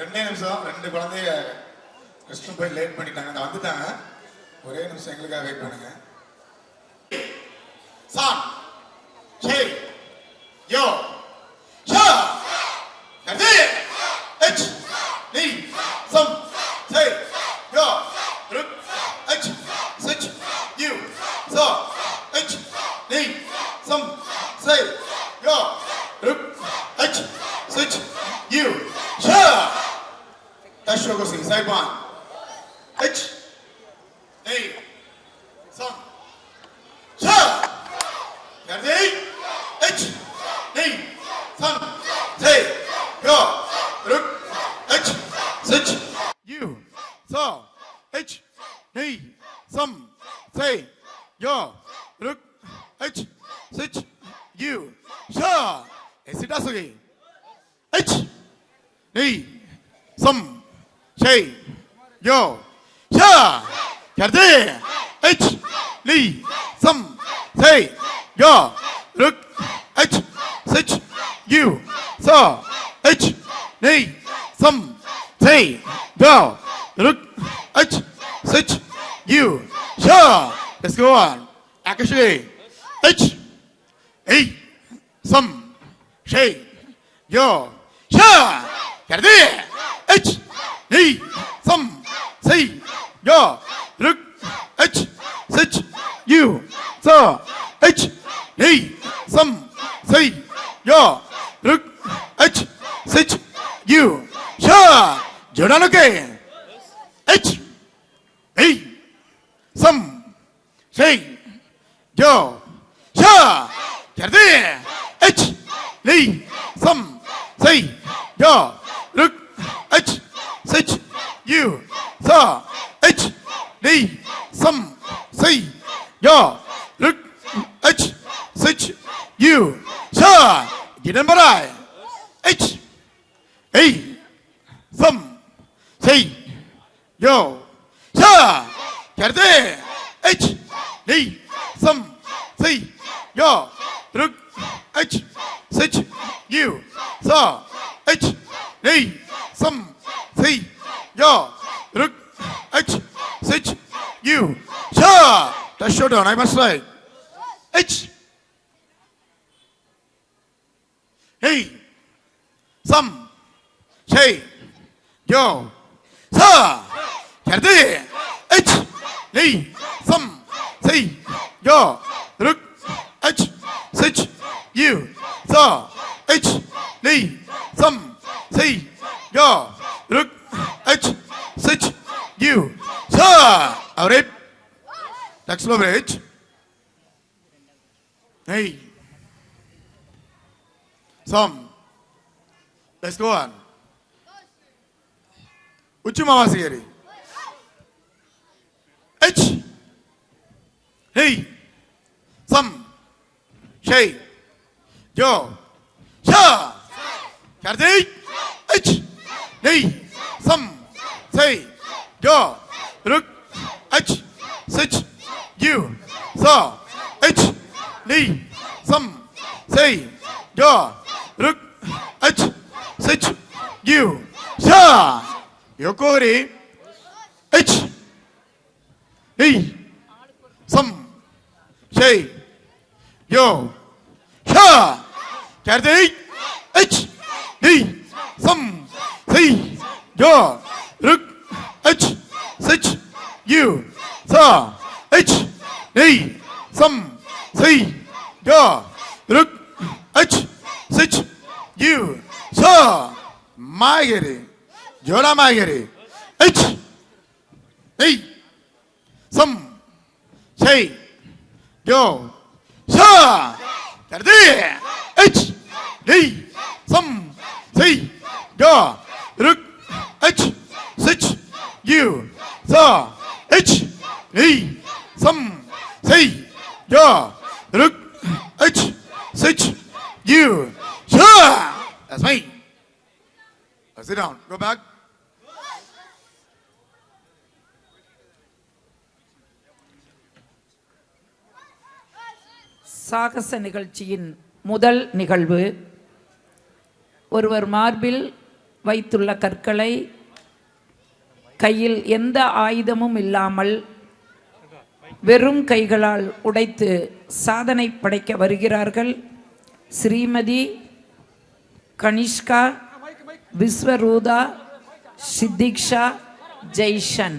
ரெண்டே நிமிஷம் ரெண்டு குழந்தைய ரெஸ்ட் போய் லேட் பண்ணிட்டாங்க. நான் வந்துட்டாங்க. ஒரே நிமிஷம் எங்களுக்காக வெயிட் பண்ணுங்க. சார் சே யோ சிச் யூ சோ ஹெச் நெய் சம் சே யோ ருக் ஹெச் சிச் யூ ஷா எசிடாசுகி ஹெச் நெய் சம் சே யோ ஷா கர்தே ஹெச் நெய் சம் சே யோ ருக் ஹெச் சிச் யூ சோ bow, look, H. switch, U. sure. Let's go on. Actually. H. A. some, shay, yo, sure. Get it. Yo, sa, kerde, h, ni, sam, sei, yo, ruk, h, sich, you, sa, h, ni, sam, sei, yo, ruk, h, sich, you, sha. That's showdown. I must say. H. Hey. Some. Say. Yo. Sa. Kerde. H. Ni. Some. Say. Yo. Ruk. H. Sich. You. Sa. H. Ni. Some. Say. Yo. Ruk. H. Sich. You. Sa. All right. Next low bridge. Hey. Some. Let's go on. உச்சிமாவாசிகரி H. he, some, she, yo, sha, kardik, ich, he, some, say, yo, ruk, ich, sich, you, so, ich, ni, some, say, yo, ruk, ich, sich, you, sha, yokori, ich, he, some, ቴይ ዮ ሻ ቻርተይ እች ይ ስም ስይ ጆ ርቅ እች ስች ዩ ሳ እች ነይ ስም ስይ ጆ ርቅ እች ስች ዩ ሳ ማገሬ ጆላ ማገሬ እች ነይ ስም ሸይ go. Sha. Tardi. H. D. Sam. C. Go. Ruk. H. Sich. U. Sa. H. D. Sam. C. Go. Ruk. H. Sich. U. Sha. That's me. Sit down. Go back. சாகச நிகழ்ச்சியின் முதல் நிகழ்வு ஒருவர் மார்பில் வைத்துள்ள கற்களை கையில் எந்த ஆயுதமும் இல்லாமல் வெறும் கைகளால் உடைத்து சாதனை படைக்க வருகிறார்கள். ஸ்ரீமதி கனிஷ்கா விஸ்வரூதா சித்திக்ஷா ஜெய்ஷன்.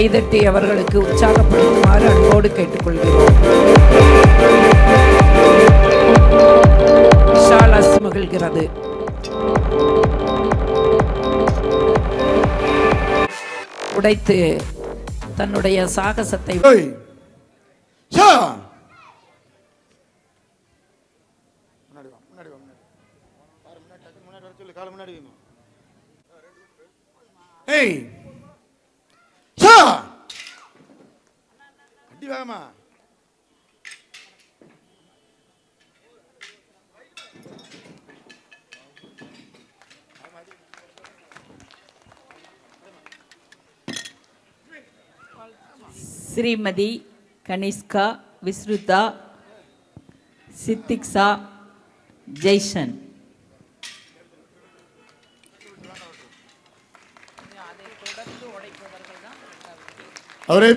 கைதட்டி அவர்களுக்கு உற்சாகப்படுத்துமாறு அன்போடு கேட்டுக்கொள்கிறோம் விஷால் மகிழ்கிறது உடைத்து தன்னுடைய சாகசத்தை Hey! அடி வாங்கம்மா ஸ்ரீமதி கனிஷ்கா விஸ்ருதா சித்திக்ஷா ஜெய்ஷன் அவரே.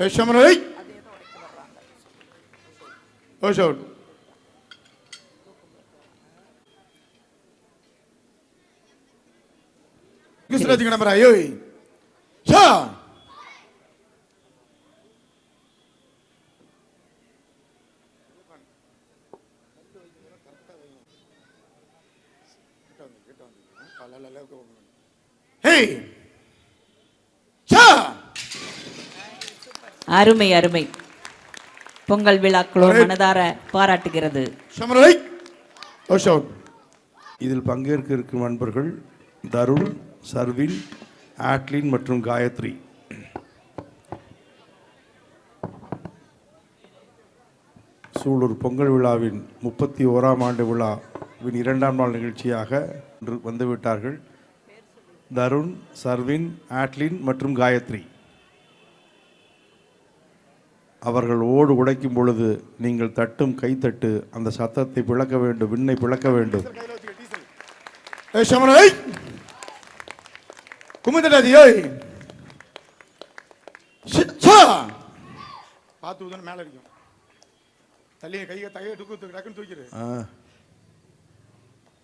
ஷமரை ஓ கிருஷ்ணராஜ் கிறிஸ்துராஜ் நம்பர் ஐயோ ஷா ஹே ஷா அருமை அருமை. பொங்கல் விழாக்களோர் மனதார பாராட்டுகிறது. இதில் பங்கேற்க இருக்கும் நண்பர்கள் தருண் சர்வின் ஆட்லின் மற்றும் காயத்ரி. சூலூர் பொங்கல் விழாவின் முப்பத்தி ஓராம் ஆண்டு விழாவின் இரண்டாம் நாள் நிகழ்ச்சியாக வந்துவிட்டார்கள். தருண் சர்வின் ஆட்லின் மற்றும் காயத்ரி. அவர்கள் ஓடு உடைக்கும் பொழுது நீங்கள் தட்டும் கைத்தட்டு அந்த சத்தத்தை பிளக்க வேண்டும் விண்ணை பிளக்க வேண்டும். குமுதடாதி ஏய்! பார்த்து ஊதுன மேல அடிக்கும். தள்ளிய கையை தைய தூக்கு டக்குன்னு தூக்கிடு. ஆ,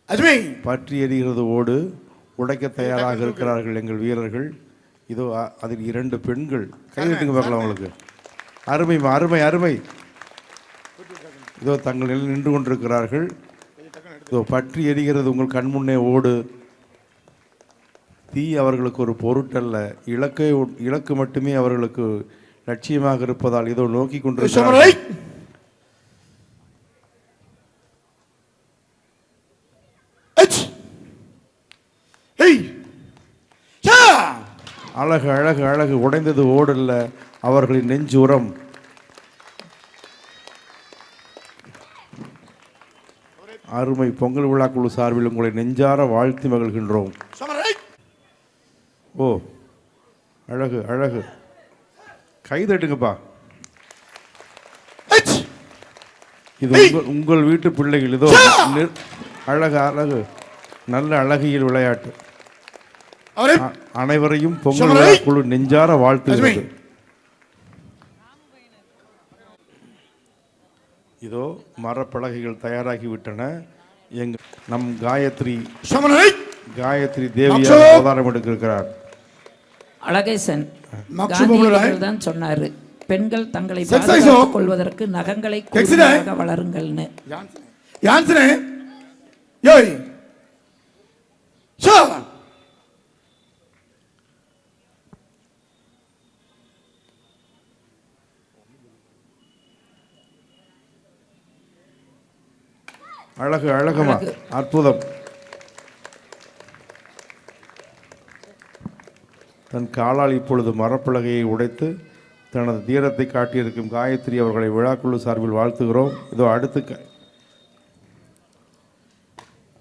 அஜ்மி! பற்றி எறிகிறது ஓடு உடைக்க தயாராக இருக்கிறார்கள் எங்கள் வீரர்கள். இதோ அதில் இரண்டு பெண்கள். கைதட்டுங்க பார்க்கலாம் உங்களுக்கு. அருமை அருமை அருமை. இதோ தங்கள் நிலையில் நின்று கொண்டிருக்கிறார்கள். இதோ பற்றி எரிகிறது உங்கள் கண் முன்னே ஓடு. தீ அவர்களுக்கு ஒரு பொருட்டல்ல. இலக்கை இலக்கு மட்டுமே அவர்களுக்கு லட்சியமாக இருப்பதால் இதோ நோக்கி கொண்டிருக்கிறார்கள் அச் ஏய் ஷா அழகு அழகு அழகு உடைந்தது ஓடல்ல அவர்களின் நெஞ்சுரம். அருமை பொங்கல் விழா குழு சார்பில் உங்களை நெஞ்சார வாழ்த்தி மகிழ்கின்றோம். ஓ அழகு அழகு. கைதட்டுங்கப்பா இது உங்கள் உங்கள் வீட்டு பிள்ளைகள். இதோ அழகு அழகு. நல்ல அழகியல் விளையாட்டு. அனைவரையும் பொங்கல் குழு நெஞ்சார வாழ்த்துகிறது. இதோ மரப்பலகைகள் தயாராகி விட்டன எங்க நம் காயத்ரி காயத்ரி தேவியார். அவதாரம் எடுக்கிறார் அழகேசன் தான் சொன்னாரு பெண்கள் தங்களை பாதுகாத்துக்? கொள்வதற்கு நகங்களை வளருங்கள்னு. யான்சனே ஏய் ஷா அழகு அழகுமா? அழகு. அற்புதம். தன் காலால் இப்பொழுது மரப்பலகையை உடைத்து தனது தீரத்தை காட்டியிருக்கும் காயத்ரி அவர்களை விழாக்குழு சார்பில் வாழ்த்துகிறோம். இதோ அடுத்து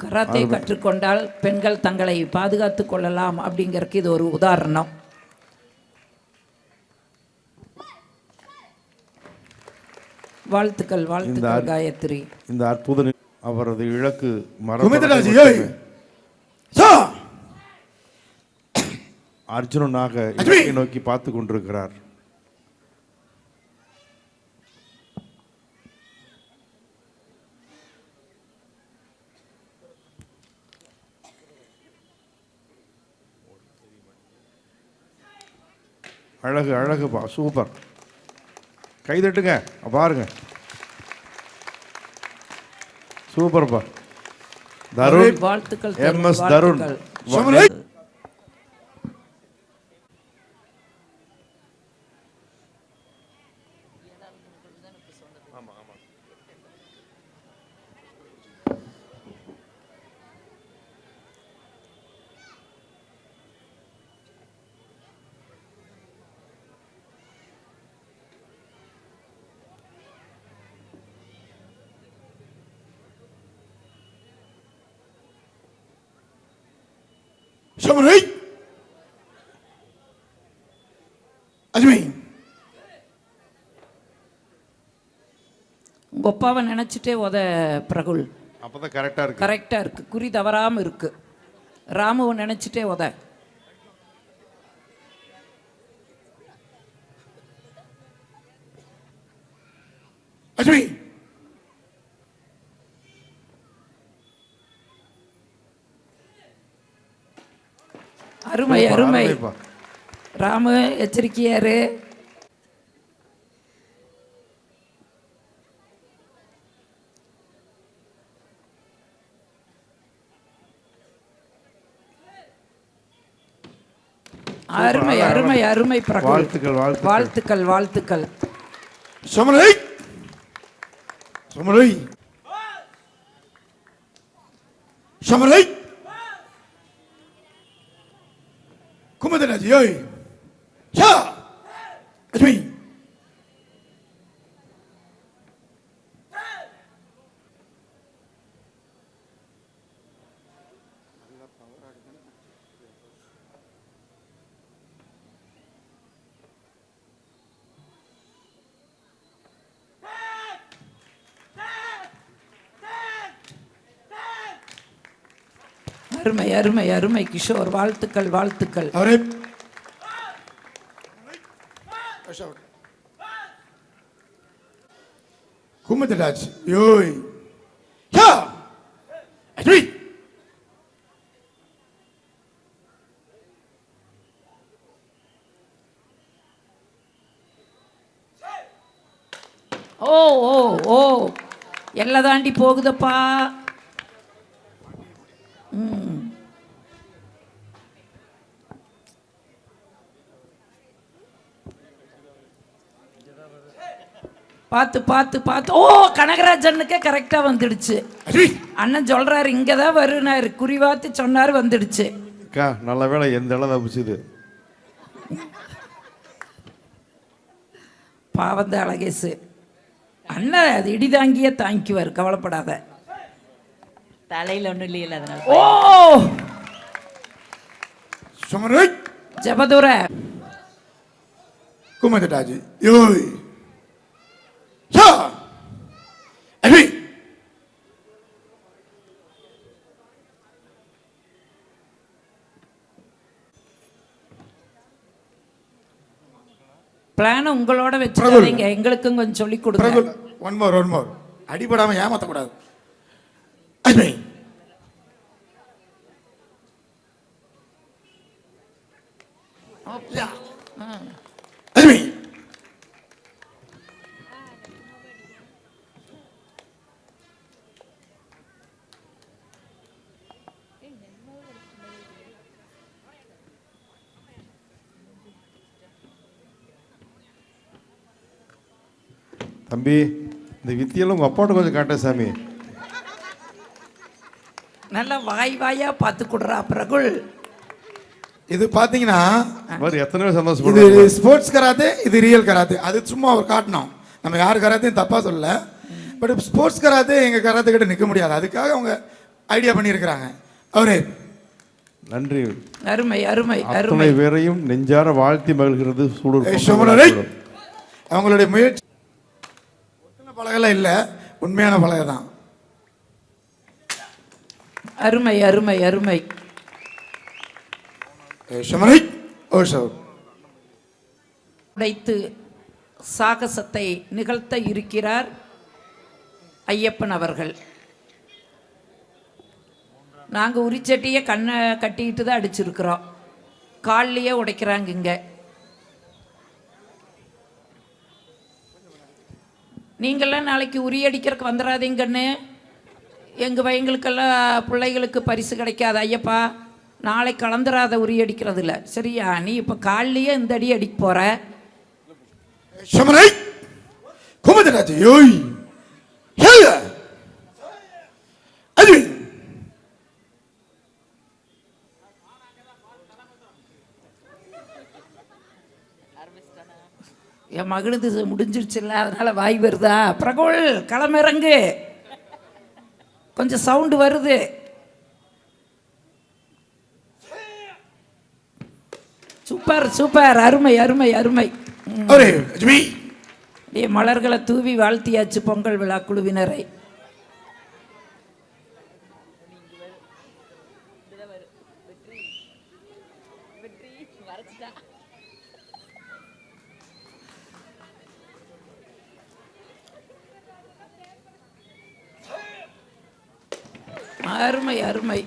கராத்தே கற்றுக்கொண்டால் பெண்கள் தங்களை பாதுகாத்துக் கொள்ளலாம் அப்படிங்கறதுக்கு இது ஒரு உதாரணம். வாழ்த்துக்கள் வாழ்த்துக்கள் காயத்ரி. இந்த அற்புத அவரது இலக்கு அர்ஜுனனாக! இலக்கை நோக்கி பார்த்து கொண்டிருக்கிறார். அழகு அழகுப்பா சூப்பர். கை தட்டுங்க பாருங்க. சூப்பர்ப்பா தருண் வாழ்த்துக்கள் எம்.எஸ். தருண். வாழ்த்துக்கள். சமரை சமரை அஜ்மி உங்க அப்பாவை நினைச்சிட்டே உத பிரகுல். அப்பதான் கரெக்டா இருக்கு. கரெக்டா இருக்கு. குறி தவறாம இருக்கு. ராமுவை நினைச்சிட்டே உத. அருமை அருமை. ராமு எச்சரிக்கையாரு. அருமை அருமை அருமை வாழ்த்துக்கள், வாழ்த்துக்கள். வாழ்த்துக்கள் வாழ்த்துக்கள். சமரை சமரை ஏய் சா அஜ்மி அருமை அருமை அருமை கிஷோர். வாழ்த்துக்கள் வாழ்த்துக்கள். அவரே யோய் சா அஜ்மி ஓ ஓ ஓ எல்லாம் தாண்டி போகுதப்பா. பார்த்து பார்த்து பார்த்து. ஓ கனகராஜனுக்கே கரெக்டா வந்துடுச்சு. அண்ணன் சொல்றாரு இங்க தான் வருனாரு குறிவாத்து சொன்னாரு வந்துடுச்சு. அக்கா நல்ல வேளை எந்த இடம் தப்பிச்சுது பாவந்த அழகேசு. அண்ணன் அது இடிதாங்கியே தாங்கிக்குவார் கவலைப்படாத. தலையில ஒண்ணும் இல்லையில அதனால. ஓ! சமரை ஜபதுர. குமுதராஜ் யோய் சா அஜ்மி பிளான உங்களோட வச்சுக்காதீங்க. எங்களுக்கும் கொஞ்சம் சொல்லி கொடுங்க. ஒன் மோர் ஒன் மோர் அடிபடாம ஏமாத்தக்கூடாது அஜ்மி அஜ்மி தம்பி இந்த வித்தியெல்லாம் உங்க அப்பாட்ட கொஞ்சம் காட்ட சாமி. நல்லா வாய் வாயா பார்த்து கொடுறா பிரகுல். இது பாத்தீங்கன்னா மாதிரி எத்தனை இது சந்தோஷப்படுறாங்க ஸ்போர்ட்ஸ் கராத்தே இது ரியல் கராத்தே அது சும்மா அவர் காட்டணும். நம்ம யார் கராத்தையும் தப்பா சொல்லல. பட் ஸ்போர்ட்ஸ் கராத்தே எங்க கராத்தே கிட்ட நிக்க முடியாது. அதுக்காக அவங்க ஐடியா பண்ணியிருக்கிறாங்க. அவரே நன்றி. அருமை அருமை அருமை. பேரையும் நெஞ்சார வாழ்த்தி மகிழ்கிறது சோமனரை. அவங்களுடைய முயற்சி ஒட்டுன பலகை இல்ல உண்மையான பலகை தான். அருமை அருமை அருமை. சார் உடைத்து சாகசத்தை நிகழ்த்த இருக்கிறார் ஐயப்பன் அவர்கள். நாங்கள் உரிச்சட்டியை கண்ணை கட்டிக்கிட்டு தான் அடிச்சிருக்கிறோம். கால்லையே உடைக்கிறாங்க இங்கே. நீங்கள்லாம் நாளைக்கு உரி அடிக்கிறதுக்கு வந்துடாதீங்கன்னு எங்கள் பையங்களுக்கெல்லாம் பிள்ளைகளுக்கு பரிசு கிடைக்காது ஐயப்பா நாளை கலந்துராத உரி அடிக்கிறதில்ல சரியா? நீ இப்போ காலிலேயே இந்த அடி அடிக்க போகிற சமனை குமதராஜ் என் மகனுது முடிஞ்சிருச்சுல்ல அதனால வாய் வருதா? பிரகோல் களமிறங்கு. கொஞ்சம் சவுண்டு வருது. Super super. அருமை அருமை அருமை. மலர்களை தூவி வாழ்த்தியாச்சு பொங்கல் விழா குழுவினரை. அருமை அருமை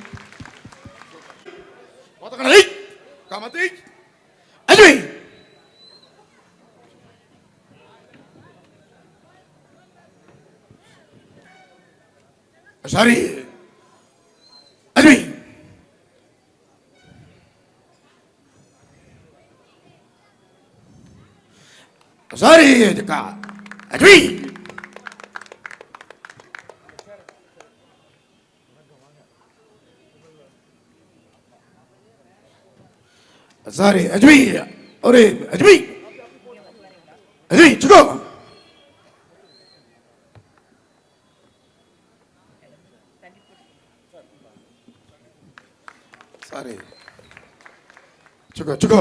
ஒத்தகனை காமதி Ajmi sorry Ajmi sorry Jagga Ajmi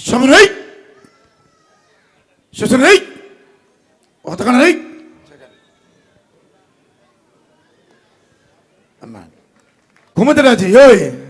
Shamanai. Shasanai. Otakanai. Amen. குமதராஜ் யோய் ஷா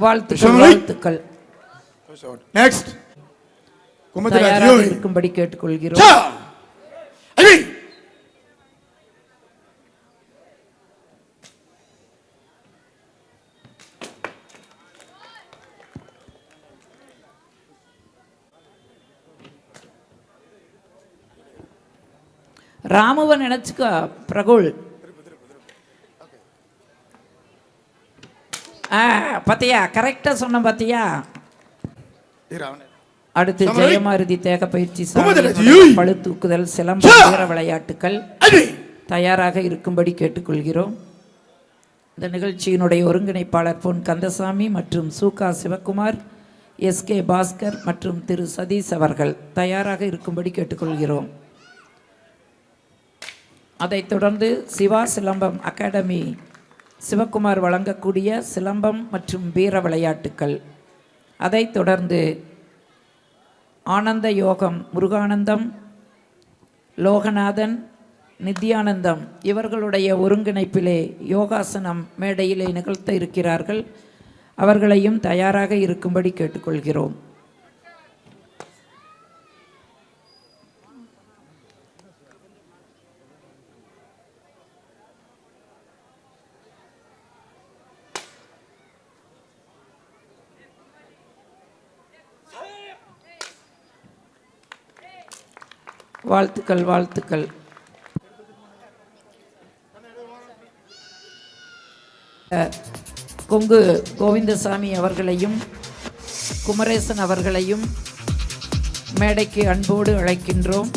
வாழ்த்துக்கள் வாழ்த்துக்கள். நெக்ஸ்ட் குமதராஜ் இருக்கும்படி கேட்டுக்கொள்கிறோம். ராமவன் நினச்சிக்க பிரகுல். ஆ. பாத்தியா கரெக்டா சொன்ன அவனே. அடுத்து. ஜெயமாருதி தேக பயிற்சி. பளு தூக்குதல் சிலம்பம் ச்சா. வீர! தயாராக இருக்கும்படி கேட்டுக்கொள்கிறோம் இந்த நிகழ்ச்சியினுடைய ஒருங்கிணைப்பாளர் பொன் கந்தசாமி மற்றும் சுகா சிவகுமார் எஸ்கே பாஸ்கர் மற்றும் திரு சதீஷ் அவர்கள் தயாராக இருக்கும்படி கேட்டுக்கொள்கிறோம் அதைத் தொடர்ந்து சிவா சிலம்பம் அகாடமி சிவகுமார் வழங்கக்கூடிய சிலம்பம் மற்றும் வீர விளையாட்டுக்கள். அதைத் தொடர்ந்து ஆனந்த யோகம் முருகானந்தம் லோகநாதன் நித்யானந்தம் இவர்களுடைய ஒருங்கிணைப்பிலே யோகாசனம் மேடையிலே நிகழ்த்த இருக்கிறார்கள். அவர்களையும் தயாராக இருக்கும்படி கேட்டுக்கொள்கிறோம். வாழ்த்துக்கள் வாழ்த்துக்கள். கொங்கு கோவிந்தசாமி அவர்களையும் குமரேசன் அவர்களையும் மேடைக்கு அன்போடு அழைக்கின்றோம்.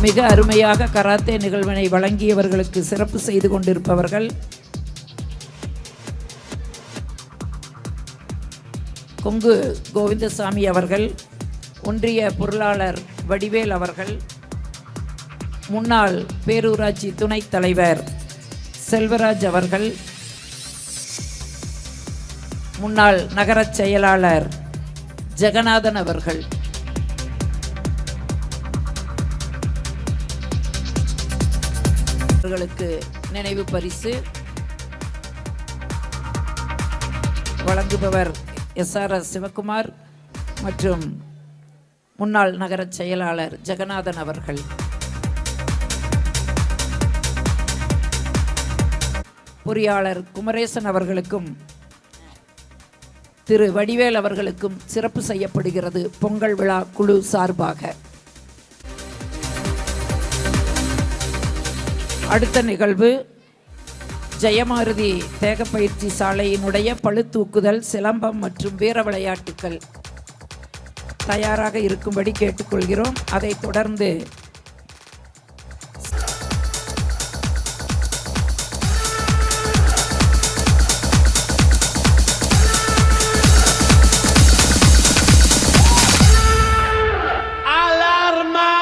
மிக அருமையாக கராத்தே நிகழ்வினை வழங்கியவர்களுக்கு சிறப்பு செய்து கொண்டிருப்பவர்கள் கொங்கு கோவிந்தசாமி அவர்கள் ஒன்றிய பொருளாளர் வடிவேல் அவர்கள் முன்னாள் பேரூராட்சி துணைத் தலைவர் செல்வராஜ் அவர்கள் முன்னாள் நகரச் செயலாளர் ஜெகநாதன் அவர்கள். அவர்களுக்கு நினைவு பரிசு வழங்குபவர் எஸ்ஆர்எஸ் சிவகுமார் மற்றும் முன்னாள் நகர செயலாளர் ஜெகநாதன் அவர்கள். பொறியாளர் குமரேசன் அவர்களுக்கும் திரு வடிவேல் அவர்களுக்கும் சிறப்பு செய்யப்படுகிறது பொங்கல் விழா குழு சார்பாக. அடுத்த நிகழ்வு ஜெயமாருதி தேகப்பயிற்சி சாலையினுடைய பழுத்தூக்குதல் சிலம்பம் மற்றும் வீர விளையாட்டுக்கள். தயாராக இருக்கும்படி கேட்டுக்கொள்கிறோம் அதைத் தொடர்ந்து ¡Alarma!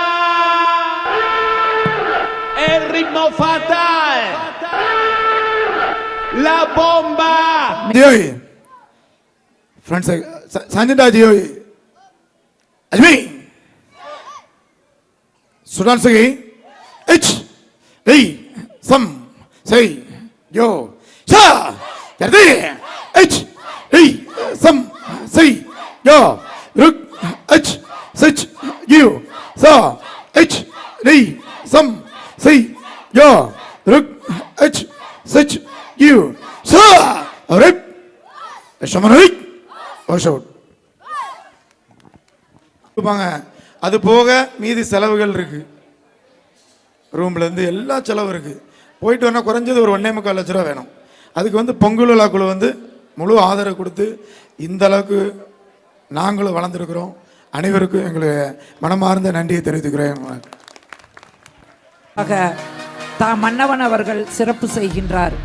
El ritmo fatal. La bomba. ஜியோய் ஃப்ரெண்ட்ஸ் சஞ்சண்டா ஜியோய் அல்வி சுடான் சகி எச் டெய் சம் சை யோ ஷா கர்தே எச் டெய் சம் சை யோ ருக் எச் சச் யூ சா எச் டெய் சம் சை யோ ருக் எச் சச் யூ சா ரிப் ஷமனை வாஷ் அவுட் கொடுப்பாங்க. அது போக மீதி செலவுகள் இருக்குது ரூம்லேருந்து எல்லா செலவும் இருக்குது போயிட்டு வரனா குறைஞ்சது ஒரு ஒன்னே முக்கால் லட்ச ரூபா வேணும். அதுக்கு வந்து பொங்கல் விழா குழு வந்து முழு ஆதரவு கொடுத்து இந்த அளவுக்கு நாங்களும் வளர்ந்துருக்குறோம். அனைவருக்கும் எங்களுடைய மனமார்ந்த நன்றியை தெரிவித்துக்கிறேன். ஆக தா மன்னவன் அவர்கள் சிறப்பு செய்கின்றார்.